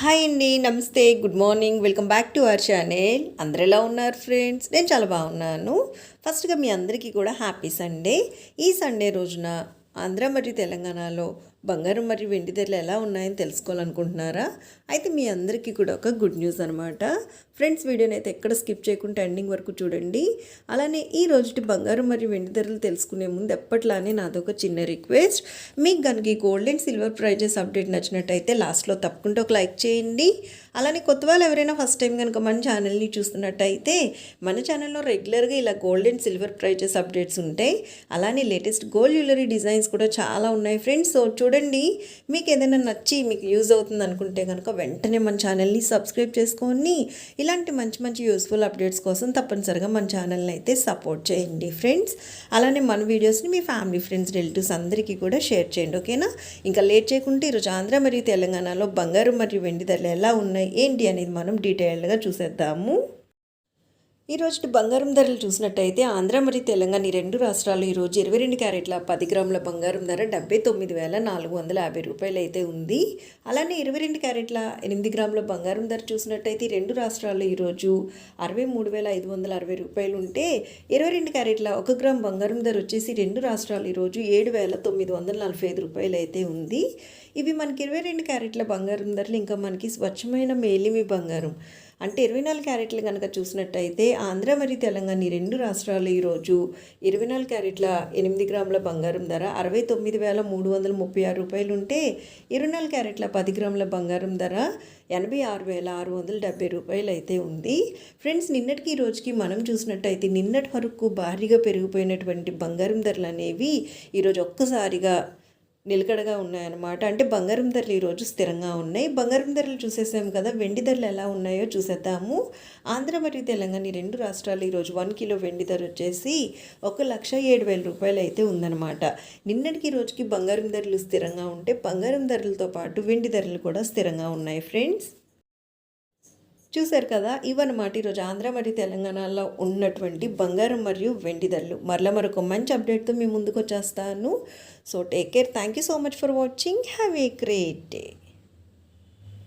Hi అండి నమస్తే good morning. Welcome back to our channel. అందరు ఎలా ఉన్నారు ఫ్రెండ్స్? నేను చాలా బాగున్నాను. ఫస్ట్గా మీ అందరికీ కూడా హ్యాపీ సండే. ఈ సండే రోజున ఆంధ్ర మరియు తెలంగాణలో బంగారం మరియు వెండి ధరలు ఎలా ఉన్నాయని తెలుసుకోవాలనుకుంటున్నారా? అయితే మీ అందరికీ కూడా ఒక గుడ్ న్యూస్ అనమాట ఫ్రెండ్స్ వీడియోని అయితే ఎక్కడ స్కిప్ చేయకుండా ఎండింగ్ వరకు చూడండి. అలానే ఈ రోజుటి బంగారం మరియు వెండి ధరలు తెలుసుకునే ముందు ఎప్పట్లానే నాదొక చిన్న రిక్వెస్ట్ మీకు కనుక ఈ gold and silver prizes update నచ్చినట్టయితే లాస్ట్లో తప్పకుండా ఒక లైక్ చేయండి. అలానే కొత్త వాళ్ళు ఎవరైనా ఫస్ట్ టైం కనుక మన ఛానల్ని చూస్తున్నట్టయితే మన ఛానల్లో రెగ్యులర్గా ఇలా gold and silver prizes updates ఉంటాయి. అలానే లేటెస్ట్ గోల్డ్ జ్యువెలరీ డిజైన్స్ కూడా చాలా ఉన్నాయి ఫ్రెండ్స్ సో చూడండి మీకు ఏదైనా నచ్చి మీకు యూజ్ అవుతుంది అనుకుంటే కనుక వెంటనే మన ఛానల్ని సబ్స్క్రైబ్ చేసుకొని ఇలాంటి మంచి మంచి యూస్ఫుల్ అప్డేట్స్ కోసం తప్పనిసరిగా మన ఛానల్ని అయితే సపోర్ట్ చేయండి ఫ్రెండ్స్. అలానే మన వీడియోస్ని మీ ఫ్యామిలీ ఫ్రెండ్స్ రిలేటివ్స్ అందరికీ కూడా షేర్ చేయండి ఓకేనా? ఇంకా లేట్ చేయకుంటే ఈరోజు ఆంధ్ర మరియు తెలంగాణలో బంగారం మరియు వెండి ధరలు ఎలా ఉన్నాయి ఏంటి అనేది మనం డీటెయిల్డ్గా చూసేద్దాము. ఈ రోజు బంగారం ధరలు చూసినట్టయితే ఆంధ్ర మరియు తెలంగాణ ఈ రెండు రాష్ట్రాలు ఈరోజు ఇరవై రెండు క్యారెట్ల పది గ్రాముల బంగారం ధర డెబ్బై తొమ్మిది వేల నాలుగు వందల యాభై రూపాయలు అయితే ఉంది. అలానే ఇరవై రెండు క్యారెట్ల ఎనిమిది గ్రాముల బంగారం ధర చూసినట్టయితే రెండు రాష్ట్రాలు ఈరోజు అరవై మూడు వేల ఐదు వందల అరవై రూపాయలు ఉంటే ఇరవై రెండు క్యారెట్ల ఒక గ్రామ్ బంగారం ధర వచ్చేసి రెండు రాష్ట్రాలు ఈరోజు ఏడు వేల తొమ్మిది వందల నలభై ఐదు రూపాయలు అయితే ఉంది. ఇవి మనకి ఇరవై రెండు క్యారెట్ల బంగారం ధరలు ఇంకా మనకి స్వచ్ఛమైన మేలిమి బంగారం. అంటే ఇరవై నాలుగు క్యారెట్లు కనుక చూసినట్టయితే ఆంధ్ర మరియు తెలంగాణ ఈ రెండు రాష్ట్రాలు ఈరోజు ఇరవై నాలుగు క్యారెట్ల ఎనిమిది గ్రాముల బంగారం ధర అరవై తొమ్మిది వేల మూడు వందల ముప్పై ఆరు రూపాయలు ఉంటే ఇరవై నాలుగు క్యారెట్ల పది గ్రాముల బంగారం ధర ఎనభై ఆరు వేల ఆరు వందల డెబ్బై రూపాయలు అయితే ఉంది. ఫ్రెండ్స్ నిన్నటికి ఈ రోజుకి మనం చూసినట్టయితే నిన్నటి వరకు భారీగా పెరిగిపోయినటువంటి బంగారం ధరలు అనేవి ఈరోజు ఒక్కసారిగా నిలకడగా ఉన్నాయన్నమాట. అంటే బంగారం ధరలు ఈరోజు స్థిరంగా ఉన్నాయి. బంగారం ధరలు చూసేసాం కదా వెండి ధరలు ఎలా ఉన్నాయో చూసేద్దాము. ఆంధ్ర మరియు తెలంగాణ ఈ రెండు రాష్ట్రాలు ఈరోజు వన్ కిలో వెండి ధర వచ్చేసి ఒక లక్ష ఏడు వేల రూపాయలు అయితే ఉందన్నమాట. నిన్నటికి రోజుకి బంగారం ధరలు స్థిరంగా ఉంటే బంగారం ధరలతో పాటు వెండి ధరలు కూడా స్థిరంగా ఉన్నాయి. ఫ్రెండ్స్ చూశారు కదా ఇవన్నమాట ఈరోజు ఆంధ్ర మరియు తెలంగాణలో ఉన్నటువంటి బంగారం మరియు వెండి ధరలు. మరలా మరొక మంచి అప్డేట్తో మీ ముందుకు వచ్చేస్తాను. So take care thank you so much for watching have a great day